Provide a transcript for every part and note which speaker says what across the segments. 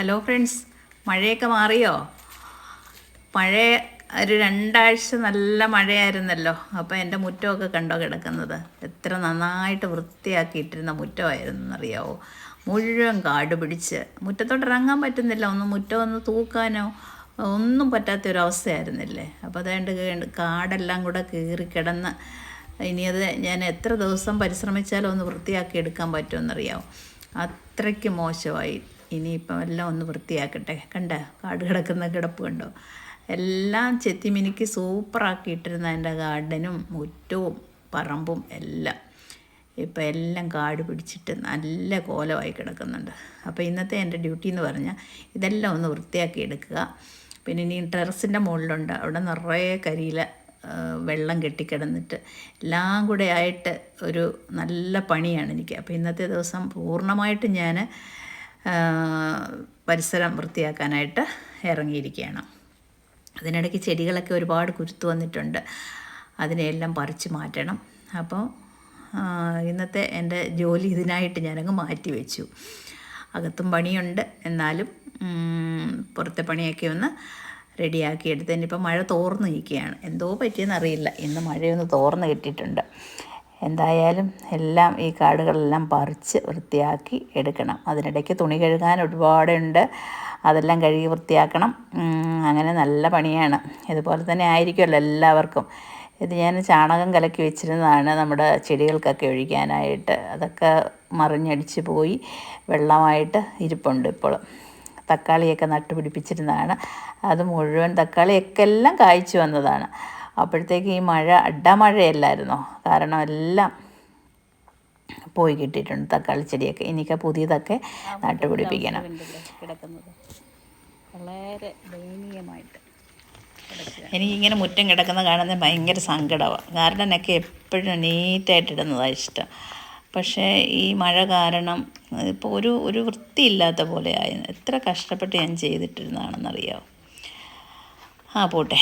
Speaker 1: Hello friends മഴയൊക്കെ മാറിയോ? മഴ ഒരു രണ്ടാഴ്ച നല്ല മഴയായിരുന്നല്ലോ. അപ്പോൾ എന്റെ മുറ്റമൊക്കെ കണ്ടോ കിടക്കുന്നത്? എത്ര നന്നായിട്ട് വൃത്തിയാക്കിയിട്ടിരുന്ന മുറ്റമായിരുന്നു എന്നറിയാവോ മുഴുവൻ കാട് പിടിച്ച്. മുറ്റത്തോട്ട് ഇറങ്ങാൻ പറ്റുന്നില്ല. ഒന്ന് മുറ്റം ഒന്ന് തൂക്കാനോ ഒന്നും പറ്റാത്തൊരവസ്ഥയായിരുന്നില്ലേ? അപ്പോൾ അതുകൊണ്ട് കാടെല്ലാം കൂടെ കീറി കിടന്ന് ഇനി അത് ഞാൻ എത്ര ദിവസം പരിശ്രമിച്ചാലും ഒന്ന് വൃത്തിയാക്കി എടുക്കാൻ പറ്റുമെന്നറിയാമോ അത്രയ്ക്ക് മോശമായി. ഇനിയിപ്പം എല്ലാം ഒന്ന് വൃത്തിയാക്കട്ടെ. കണ്ട? കാട് കിടക്കുന്ന കിടപ്പ് കണ്ടോ? എല്ലാം ചെത്തിമിനിക്ക് സൂപ്പറാക്കിയിട്ടിരുന്ന എന്റെ ഗാർഡനും മുറ്റവും പറമ്പും എല്ലാം. ഇപ്പം എല്ലാം കാട് പിടിച്ചിട്ട് നല്ല കോലമായി കിടക്കുന്നുണ്ട്. അപ്പോൾ ഇന്നത്തെ എന്റെ ഡ്യൂട്ടി എന്ന് പറഞ്ഞാൽ ഇതെല്ലാം ഒന്ന് വൃത്തിയാക്കി എടുക്കുക. പിന്നെ ഇനി ടെറസിന്റെ മുകളിലുണ്ട്. അവിടെ നിറയെ കരിയില വെള്ളം കെട്ടിക്കിടന്നിട്ട് എല്ലാം കൂടെ ആയിട്ട് ഒരു നല്ല പണിയാണ് എനിക്ക്. അപ്പോൾ ഇന്നത്തെ ദിവസം പൂർണമായിട്ട് ഞാൻ പരിസരം വൃത്തിയാക്കാനായിട്ട് ഇറങ്ങിയിരിക്കുകയാണ്. അതിനിടയ്ക്ക് ചെടികളൊക്കെ ഒരുപാട് കുരുത്തു വന്നിട്ടുണ്ട്. അതിനെയെല്ലാം പറിച്ച് മാറ്റണം. അപ്പോൾ ഇന്നത്തെ എന്റെ ജോലി ഇതിനായിട്ട് ഞാനങ്ങ് മാറ്റി വെച്ചു. അകത്തും പണിയുണ്ട്. എന്നാലും പുറത്തെ പണിയൊക്കെ ഒന്ന് റെഡിയാക്കി എടുത്ത് ഇനിയിപ്പോൾ മഴ തോർന്നു നിൽക്കുകയാണ്. എന്തോ പറ്റിയെന്നറിയില്ല ഇന്ന് മഴയൊന്ന് തോർന്ന് കിട്ടിയിട്ടുണ്ട്. എന്തായാലും എല്ലാം ഈ കാടുകളെല്ലാം പറിച്ച് വൃത്തിയാക്കി എടുക്കണം. അതിനിടയ്ക്ക് തുണി കഴുകാൻ ഒരുപാടുണ്ട്. അതെല്ലാം കഴുകി വൃത്തിയാക്കണം. അങ്ങനെ നല്ല പണിയാണ്. ഇതുപോലെ തന്നെ ആയിരിക്കുമല്ലോ എല്ലാവർക്കും. ഇത് ഞാൻ ചാണകം കലക്കി വെച്ചിരുന്നതാണ് നമ്മുടെ ചെടികൾക്കൊക്കെ ഒഴിക്കാനായിട്ട്. അതൊക്കെ മറിഞ്ഞടിച്ച് പോയി വെള്ളമായിട്ട് ഇരിപ്പുണ്ട് ഇപ്പോൾ. തക്കാളിയൊക്കെ നട്ടുപിടിപ്പിച്ചിരുന്നതാണ്. അത് മുഴുവൻ തക്കാളിയൊക്കെ എല്ലാം കായ്ച്ചു വന്നതാണ്. അപ്പോഴത്തേക്ക് ഈ മഴ അഡമഴയല്ലായിരുന്നോ കാരണം എല്ലാം പോയി കിട്ടിയിട്ടുണ്ട് തക്കാളി ചെടിയൊക്കെ. ഇനിയൊക്കെ പുതിയതൊക്കെ നട്ടുപിടിപ്പിക്കണം
Speaker 2: കിടക്കുന്നത്. വളരെ ദയനീയമായിട്ട്
Speaker 1: എനിക്കിങ്ങനെ മുറ്റം കിടക്കുന്ന കാണുന്നത് ഭയങ്കര സങ്കടമാണ് ഗാർഡനൊക്കെ എപ്പോഴും നീറ്റായിട്ട് ഇടുന്നതാണ് ഇഷ്ടം. പക്ഷേ ഈ മഴ കാരണം ഇപ്പോൾ ഒരു ഒരു വൃത്തിയില്ലാത്ത പോലെ ആയി. എത്ര കഷ്ടപ്പെട്ട് ഞാൻ ചെയ്തിട്ടിരുന്നതാണെന്നറിയാമോ ആ പോട്ടെ.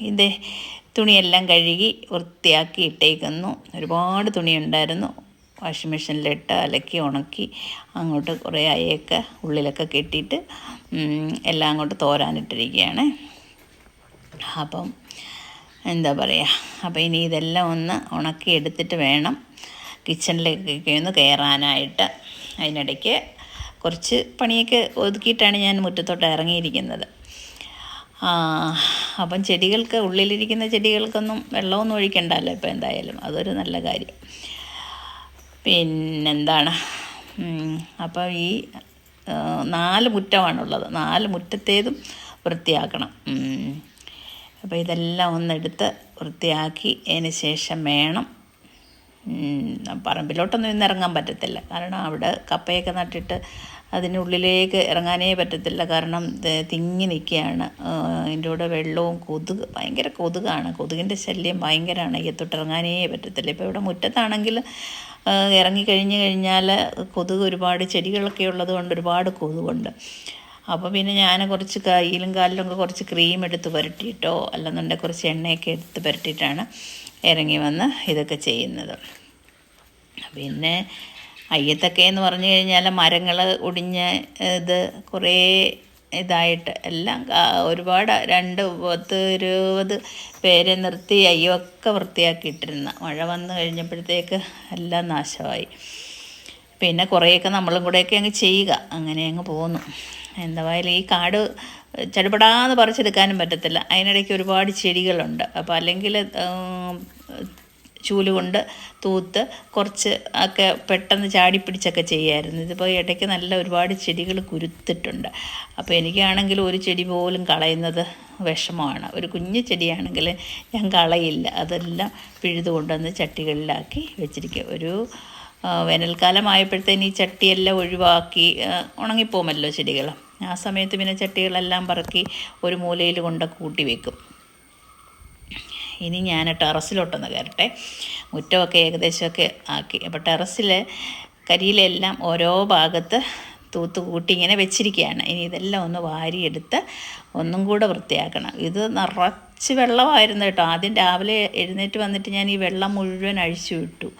Speaker 1: ഇത് തുണിയെല്ലാം കഴുകി വൃത്തിയാക്കി ഇട്ടേക്കുന്നു. ഒരുപാട് തുണി ഉണ്ടായിരുന്നു വാഷിംഗ് മെഷീനിലിട്ട് അലക്കി ഉണക്കി അങ്ങോട്ട് കുറേ അയൊക്കെ ഉള്ളിലൊക്കെ കെട്ടിയിട്ട് എല്ലാം അങ്ങോട്ട് തോരാനിട്ടിരിക്കുകയാണ്. അപ്പം എന്താ പറയുക അപ്പോൾ ഇനി ഇതെല്ലാം ഒന്ന് ഉണക്കി എടുത്തിട്ട് വേണം കിച്ചണിലേക്കൊക്കെ ഒന്ന് കയറാനായിട്ട്. അതിനിടയ്ക്ക് കുറച്ച് പണിയൊക്കെ ഒതുക്കിയിട്ടാണ് ഞാൻ മുറ്റത്തോട്ട് ഇറങ്ങിയിരിക്കുന്നത്. അപ്പം ചെടികൾക്ക് ഉള്ളിലിരിക്കുന്ന ചെടികൾക്കൊന്നും വെള്ളമൊന്നും ഒഴിക്കണ്ടല്ലോ ഇപ്പോൾ എന്തായാലും. അതൊരു നല്ല കാര്യം. പിന്നെന്താണ്? അപ്പം അപ്പോൾ ഈ നാല് മുറ്റമാണുള്ളത്. നാല് മുറ്റത്തേതും വൃത്തിയാക്കണം. അപ്പോൾ ഇതെല്ലാം ഒന്നെടുത്ത് വൃത്തിയാക്കി അതിന് ശേഷം വേണം. പറമ്പിലോട്ടൊന്നും ഇന്ന് ഇറങ്ങാൻ പറ്റത്തില്ല. കാരണം അവിടെ കപ്പയൊക്കെ നട്ടിട്ട് അതിനുള്ളിലേക്ക് ഇറങ്ങാനേ പറ്റത്തില്ല. കാരണം തിങ്ങി നിൽക്കുകയാണ്. അതിന്റെ കൂടെ വെള്ളവും കൊതുക് ഭയങ്കര കൊതുകാണ്. കൊതുകിന്റെ ശല്യം ഭയങ്കരമാണ്. ഇറങ്ങാനേ പറ്റത്തില്ല. ഇപ്പോൾ ഇവിടെ മുറ്റത്താണെങ്കിൽ ഇറങ്ങിക്കഴിഞ്ഞ് കഴിഞ്ഞാൽ കൊതുക് ഒരുപാട് ചെടികളൊക്കെ ഉള്ളത് കൊണ്ട് ഒരുപാട് കൊതുകുണ്ട്. അപ്പോൾ പിന്നെ ഞാൻ കുറച്ച് കയ്യിലും കാലിലും ഒക്കെ കുറച്ച് ക്രീം എടുത്ത് പുരട്ടിയിട്ടോ അല്ലെന്നുണ്ടെങ്കിൽ കുറച്ച് എണ്ണയൊക്കെ എടുത്ത് പുരട്ടിയിട്ടാണ് ഇറങ്ങി വന്ന് ഇതൊക്കെ ചെയ്യുന്നത്. പിന്നെ അയ്യത്തൊക്കെ എന്ന് പറഞ്ഞു കഴിഞ്ഞാൽ മരങ്ങൾ ഒടിഞ്ഞ് ഇത് കുറേ ഇതായിട്ട് എല്ലാം ഒരുപാട് രണ്ട് പത്ത് ഇരുപത് പേരെ നിർത്തി അയ്യൊക്കെ വൃത്തിയാക്കിയിട്ടിരുന്ന. മഴ വന്നു കഴിഞ്ഞപ്പോഴത്തേക്ക് എല്ലാം നാശമായി. പിന്നെ കുറേയൊക്കെ നമ്മളും കൂടെയൊക്കെ അങ്ങ് ചെയ്യുക. അങ്ങനെ അങ്ങ് പോന്നു. എന്തായാലും ഈ കാട് ചടുപടാന്ന് പറിച്ചെടുക്കാനും പറ്റത്തില്ല. അതിനിടയ്ക്ക് ഒരുപാട് ചെടികളുണ്ട്. അപ്പോൾ അല്ലെങ്കിൽ ചൂൽ കൊണ്ട് തൂത്ത് കുറച്ച് ഒക്കെ പെട്ടെന്ന് ചാടി പിടിച്ചൊക്കെ ചെയ്യായിരുന്നു. ഇതിപ്പോൾ ഇടയ്ക്ക് നല്ല ഒരുപാട് ചെടികൾ കുരുത്തിട്ടുണ്ട്. അപ്പോൾ എനിക്കാണെങ്കിൽ ഒരു ചെടി പോലും കളയുന്നത് വിഷമമാണ്. ഒരു കുഞ്ഞു ചെടിയാണെങ്കിൽ ഞാൻ കളയില്ല. അതെല്ലാം പിഴുതു കൊണ്ടുവന്ന് ചട്ടികളിലാക്കി വെച്ചിരിക്കുക ഒരു വേനൽക്കാലമായപ്പോഴത്തേന് ഈ ചട്ടിയെല്ലാം ഒഴിവാക്കി ഉണങ്ങിപ്പോകുമല്ലോ ചെടികൾ ആ സമയത്ത് പിന്നെ ചട്ടികളെല്ലാം പറക്കി ഒരു മൂലയിൽ കൊണ്ട് കൂട്ടി വെക്കും. ഇനി ഞാൻ ടെറസിലോട്ടൊന്ന് കയറട്ടെ. മുറ്റമൊക്കെ ഏകദേശമൊക്കെ ആക്കി. അപ്പോൾ ടെറസിൽ കരിയിലെല്ലാം ഓരോ ഭാഗത്ത് തൂത്ത് കൂട്ടി ഇങ്ങനെ വെച്ചിരിക്കുകയാണ് ഇനി ഇതെല്ലാം ഒന്ന് വാരിയെടുത്ത് ഒന്നും കൂടെ വൃത്തിയാക്കണം. ഇത് നിറച്ച് വെള്ളമായിരുന്നു കേട്ടോ. ആദ്യം രാവിലെ എഴുന്നേറ്റ് വന്നിട്ട് ഞാൻ ഈ വെള്ളം മുഴുവൻ അഴിച്ചു വിട്ടു.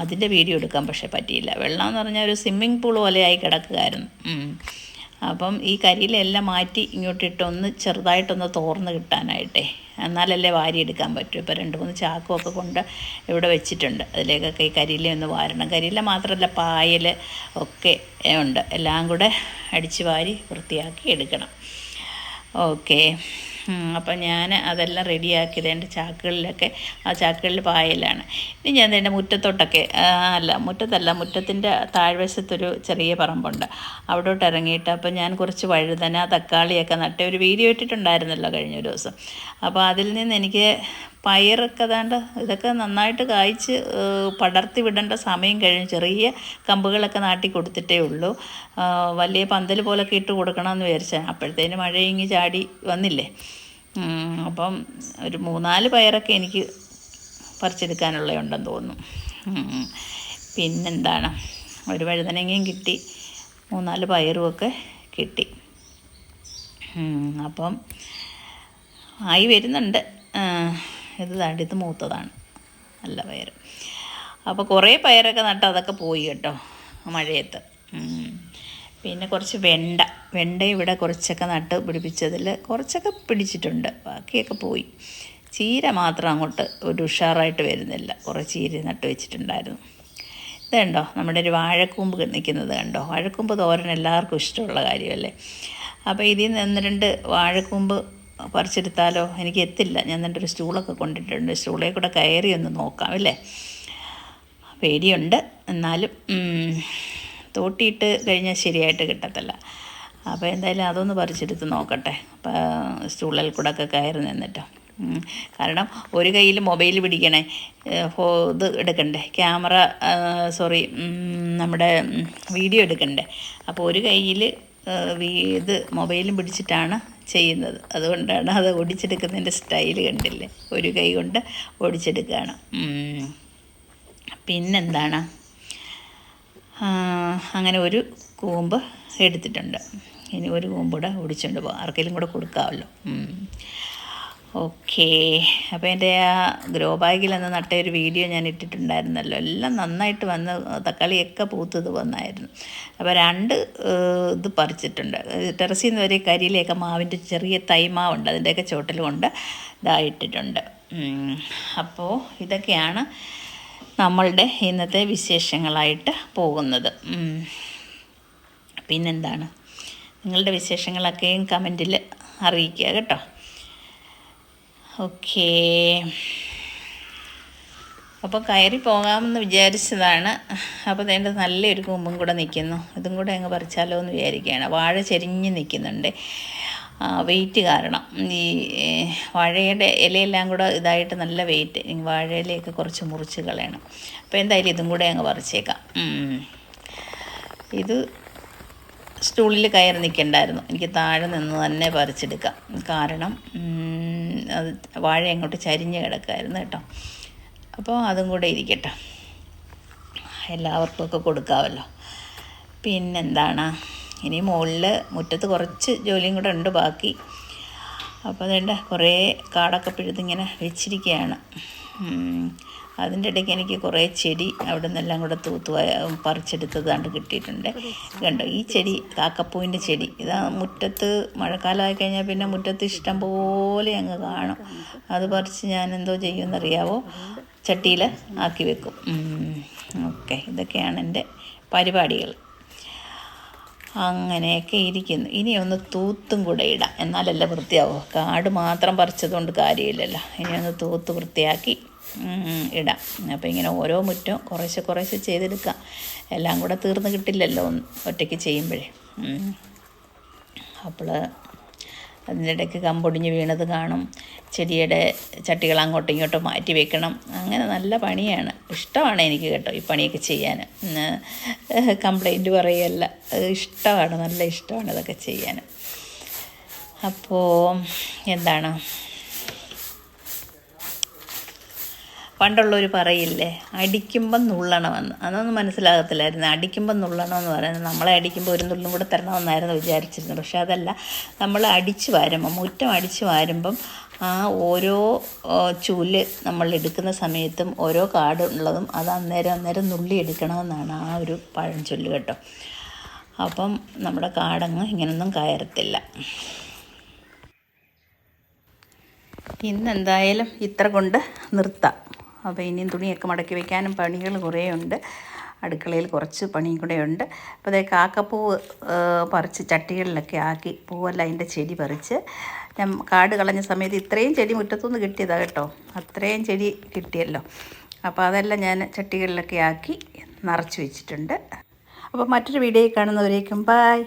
Speaker 1: അതിന്റെ വീഡിയോ എടുക്കാൻ പക്ഷേ പറ്റിയില്ല. വെള്ളം എന്ന് പറഞ്ഞാൽ ഒരു സ്വിമ്മിങ് പൂൾ പോലെയായി കിടക്കുകയായിരുന്നു. അപ്പം ഈ കരിയിലെല്ലാം മാറ്റി ഇങ്ങോട്ടിട്ടൊന്ന് ചെറുതായിട്ടൊന്ന് തോർന്ന് കിട്ടാനായിട്ടേ. എന്നാലല്ലേ വാരിയെടുക്കാൻ പറ്റും. ഇപ്പോൾ രണ്ട് മൂന്ന് ചാക്കുമൊക്കെ കൊണ്ട് ഇവിടെ വെച്ചിട്ടുണ്ട്. അതിലേക്കൊക്കെ ഈ കരിയില ഒന്ന് വാരണം. കരിയില മാത്രമല്ല പായൽ ഒക്കെ ഉണ്ട്. എല്ലാം കൂടെ അടിച്ച് വാരി വൃത്തിയാക്കി എടുക്കണം. ഓക്കെ. അപ്പം ഞാൻ അതെല്ലാം റെഡിയാക്കിയത് എന്റെ ചാക്കുകളിലൊക്കെ ആ ചാക്കുകളിൽ പായലാണ്. ഇനി ഞാൻ എന്റെ മുറ്റത്തോട്ടൊക്കെ അല്ല മുറ്റത്തല്ല മുറ്റത്തിന്റെ താഴ്വശത്തൊരു ചെറിയ പറമ്പുണ്ട്. അവിടോട്ട് ഇറങ്ങിയിട്ട് അപ്പം ഞാൻ കുറച്ച് വഴുതന തക്കാളിയൊക്കെ നട്ട് ഒരു വീഡിയോ ഇട്ടിട്ടുണ്ടായിരുന്നല്ലോ കഴിഞ്ഞ ഒരു ദിവസം. അപ്പോൾ അതിൽ നിന്ന് എനിക്ക് പയറൊക്കെ ദാണ്ട് ഇതൊക്കെ നന്നായിട്ട് കായ്ച്ച് പടർത്തി വിടേണ്ട സമയം കഴിഞ്ഞ്. ചെറിയ കമ്പുകളൊക്കെ നാട്ടി കൊടുത്തിട്ടേ ഉള്ളൂ. വലിയ പന്തൽ പോലൊക്കെ ഇട്ട് കൊടുക്കണമെന്ന് വിചാരിച്ചാൽ അപ്പോഴത്തേന് മഴ ഇങ്ങി ചാടി വന്നില്ലേ? അപ്പം ഒരു മൂന്നാൽ പയറൊക്കെ എനിക്ക് പറിച്ചെടുക്കാനുള്ളതുണ്ടെന്ന് തോന്നുന്നു. പിന്നെന്താണ്? ഒരു വഴുതനങ്ങയും കിട്ടി. മൂന്നാൽ പയറുമൊക്കെ കിട്ടി. അപ്പം ആയി വരുന്നുണ്ട്. ഇത് ദാണ്ട് ഇത് മൂത്തതാണ്. നല്ല പയർ അപ്പോൾ കുറേ പയറൊക്കെ നട്ട് അതൊക്കെ പോയി കേട്ടോ മഴയത്ത്. പിന്നെ കുറച്ച് വെണ്ട. വെണ്ട ഇവിടെ കുറച്ചൊക്കെ നട്ട് പിടിപ്പിച്ചതിൽ കുറച്ചൊക്കെ പിടിച്ചിട്ടുണ്ട്. ബാക്കിയൊക്കെ പോയി. ചീര മാത്രം അങ്ങോട്ട് ഒരു ഉഷാറായിട്ട് വരുന്നില്ല. കുറേ ചീര നട്ട് വെച്ചിട്ടുണ്ടായിരുന്നു. ഇത് കണ്ടോ നമ്മുടെ ഒരു വാഴക്കൂമ്പ് നിൽക്കുന്നത് കണ്ടോ? വാഴക്കൂമ്പ് തോരൻ എല്ലാവർക്കും ഇഷ്ടമുള്ള കാര്യമല്ലേ? അപ്പോൾ ഇതിൽ നിന്ന് രണ്ട് വാഴക്കൂമ്പ് പറിച്ചെടുത്താലോ? എനിക്ക് എത്തില്ല. ഞാൻ എന്റെ ഒരു സ്റ്റൂളൊക്കെ കൊണ്ടിട്ടുണ്ട്. സ്റ്റൂളിൽ കൂടെ കയറി ഒന്ന് നോക്കാം അല്ലേ? പേടിയുണ്ട്. എന്നാലും തോട്ടിയിട്ട് കഴിഞ്ഞാൽ ശരിയായിട്ട് കിട്ടത്തില്ല. അപ്പോൾ എന്തായാലും അതൊന്ന് പറിച്ചെടുത്ത് നോക്കട്ടെ. സ്റ്റൂളിൽ കൂടെ ഒക്കെ കയറി നിന്നിട്ട്. കാരണം ഒരു കയ്യിൽ മൊബൈൽ പിടിക്കണേ ഇത് എടുക്കണ്ടേ ക്യാമറ സോറി നമ്മുടെ വീഡിയോ എടുക്കണ്ടേ. അപ്പോൾ ഒരു കയ്യിൽ ഇത് മൊബൈലും പിടിച്ചിട്ടാണ് ചെയ്യുന്നത്. അതുകൊണ്ടാണ് അത് ഓടിച്ചെടുക്കുന്നതിന്റെ സ്റ്റൈൽ കണ്ടില്ലേ? ഒരു കൈ കൊണ്ട് ഓടിച്ചെടുക്കുകയാണ്. പിന്നെന്താണ്? അങ്ങനെ ഒരു കൂമ്പ് എടുത്തിട്ടുണ്ട്. ഇനി ഒരു കൂമ്പ് കൂടെ ഒടിച്ചുകൊണ്ട് പോകാം ആർക്കെങ്കിലും കൂടെ കൊടുക്കാമല്ലോ. ഓക്കേ. അപ്പോൾ എന്റെ ആ ഗ്രോ ബാഗിൽ അന്ന് നട്ട ഒരു വീഡിയോ ഞാൻ ഇട്ടിട്ടുണ്ടായിരുന്നല്ലോ. എല്ലാം നന്നായിട്ട് വന്ന് തക്കാളിയൊക്കെ പൂത്തത് വന്നായിരുന്നു. അപ്പോൾ രണ്ട് ഇത് പറിച്ചിട്ടുണ്ട്. ടെറസിൽ നിന്ന് വരെ കരിയിലേക്ക് മാവിന്റെ ചെറിയ തൈമാവുണ്ട് അതിന്റെയൊക്കെ ചോട്ടിൽ കൊണ്ട് ഇതായിട്ടിട്ടുണ്ട് അപ്പോൾ ഇതൊക്കെയാണ് നമ്മളുടെ ഇന്നത്തെ വിശേഷങ്ങളായിട്ട് പോകുന്നത്. പിന്നെന്താണ്? നിങ്ങളുടെ വിശേഷങ്ങളൊക്കെയും കമന്റിൽ അറിയിക്കുക കേട്ടോ. ഓക്കേ. അപ്പോൾ കയറി പോകാമെന്ന് വിചാരിച്ചതാണ്. അപ്പോൾ അതിന്റെ നല്ലൊരു കൊമ്പും കൂടെ നിൽക്കുന്നു. ഇതും കൂടെ അങ്ങ് പറിച്ചാലോ എന്ന് വിചാരിക്കുകയാണ്. വാഴ ചെരിഞ്ഞ് നിൽക്കുന്നുണ്ട്. വെയിറ്റ് കാരണം. ഈ വാഴയുടെ ഇലയെല്ലാം കൂടെ ഇതായിട്ട് നല്ല വെയിറ്റ്. വാഴയിലയൊക്കെ കുറച്ച് മുറിച്ച് കളയണം. അപ്പോൾ എന്തായാലും ഇതും കൂടെ അങ്ങ് പറിച്ചേക്കാം. ഇത് സ്റ്റൂളിൽ കയറി നിൽക്കണ്ടായിരുന്നു. എനിക്ക് താഴെ നിന്ന് തന്നെ പറിച്ചെടുക്കാം. കാരണം അത് വാഴ അങ്ങോട്ട് ചരിഞ്ഞ് കിടക്കായിരുന്നു കേട്ടോ. അപ്പോൾ അതും കൂടെ ഇരിക്കട്ടെ. എല്ലാവർക്കും ഒക്കെ കൊടുക്കാമല്ലോ. പിന്നെന്താണ്? ഇനി മുകളിൽ മുറ്റത്ത് കുറച്ച് ജോലിയും കൂടെ ഉണ്ട് ബാക്കി. അപ്പോൾ അതുകൊണ്ട് കുറേ കാടൊക്കെ പിഴുതിങ്ങനെ വെച്ചിരിക്കുകയാണ്. അതിന്റെ ഇടയ്ക്ക് എനിക്ക് കുറേ ചെടി അവിടെ നിന്നെല്ലാം കൂടെ തൂത്ത് പറിച്ചെടുത്തതാണ്ട് കിട്ടിയിട്ടുണ്ട്. കണ്ടോ? ഈ ചെടി കാക്കപ്പൂവിന്റെ ചെടി ഇതാ മുറ്റത്ത് മഴക്കാലമായി കഴിഞ്ഞാൽ പിന്നെ മുറ്റത്ത് ഇഷ്ടം പോലെ അങ്ങ് കാണും. അത് പറിച്ച് ഞാൻ എന്തോ ചെയ്യുമെന്നറിയാവോ? ചട്ടിയിൽ ആക്കി വെക്കും. ഓക്കെ. ഇതൊക്കെയാണ് എന്റെ പരിപാടികൾ. അങ്ങനെയൊക്കെ ഇരിക്കുന്നു. ഇനി ഒന്ന് തൂത്തും കൂടെ ഇടാം. എന്നാലല്ല വൃത്തിയാവും. കാട് മാത്രം പറിച്ചതുകൊണ്ട് കാര്യമില്ലല്ലോ. ഇനി ഒന്ന് തൂത്ത് വൃത്തിയാക്കി ഇടാം. അപ്പോൾ ഇങ്ങനെ ഓരോ മുറ്റം കുറേശ്ശെ കുറേശ്ശെ ചെയ്തെടുക്കാം. എല്ലാം കൂടെ തീർന്ന് കിട്ടില്ലല്ലോ ഒറ്റയ്ക്ക് ചെയ്യുമ്പോഴേ. അപ്പോൾ അതിന്റെ ഇടയ്ക്ക് കമ്പൊടിഞ്ഞ് വീണത് കാണും. ചെടിയുടെ ചട്ടികൾ അങ്ങോട്ടും ഇങ്ങോട്ടും മാറ്റി വെക്കണം. അങ്ങനെ നല്ല പണിയാണ്. ഇഷ്ടമാണ് എനിക്ക് കേട്ടോ ഈ പണിയൊക്കെ ചെയ്യാൻ. കംപ്ലൈന്റ് പറയല്ല ഇഷ്ടമാണ് നല്ല ഇഷ്ടമാണ് ഇതൊക്കെ ചെയ്യാൻ. അപ്പോൾ എന്താണ്? പണ്ടുള്ളവർ പറയില്ലേ അടിക്കുമ്പം നുള്ളണമെന്ന്. അതൊന്നും മനസ്സിലാകത്തില്ലായിരുന്നു. അടിക്കുമ്പം നുള്ളണമെന്ന് പറയുന്നത് നമ്മളെ അടിക്കുമ്പോൾ ഒരു നുള്ളും കൂടെ തരണമെന്നായിരുന്നു വിചാരിച്ചിരുന്നത്. പക്ഷേ അതല്ല നമ്മൾ അടിച്ച് വാരുമ്പം മുറ്റം അടിച്ച് വാരുമ്പം ആ ഓരോ ചൂൽ നമ്മൾ എടുക്കുന്ന സമയത്തും ഓരോ കാട് ഉള്ളതും അത് അന്നേരം അന്നേരം നുള്ളി എടുക്കണമെന്നാണ് ആ ഒരു പഴഞ്ചൊല്ല് കേട്ടോ. അപ്പം നമ്മുടെ കാടങ്ങ് ഇങ്ങനൊന്നും കയറത്തില്ല. ഇന്നെന്തായാലും ഇത്ര കൊണ്ട് നിർത്താം. അപ്പോൾ ഇനിയും തുണിയൊക്കെ മടക്കി വയ്ക്കാനും പണികൾ കുറേ ഉണ്ട് അടുക്കളയിൽ കുറച്ച് പണിയും കൂടെ ഉണ്ട് അപ്പോൾ അതേ കാക്കപ്പൂവ് പറിച്ച് ചട്ടികളിലൊക്കെ ആക്കി പൂവല്ല അതിന്റെ ചെടി പറിച്ച്. ഞാൻ കാട് കളഞ്ഞ സമയത്ത് ഇത്രയും ചെടി മുറ്റത്തുനിന്ന് കിട്ടിയതാണ് കേട്ടോ. അത്രയും ചെടി കിട്ടിയല്ലോ. അപ്പോൾ അതെല്ലാം ഞാൻ ചട്ടികളിലൊക്കെ ആക്കി നിറച്ച് വെച്ചിട്ടുണ്ട്. അപ്പോൾ മറ്റൊരു വീഡിയോ കാണുന്നവരേക്കും ബായ്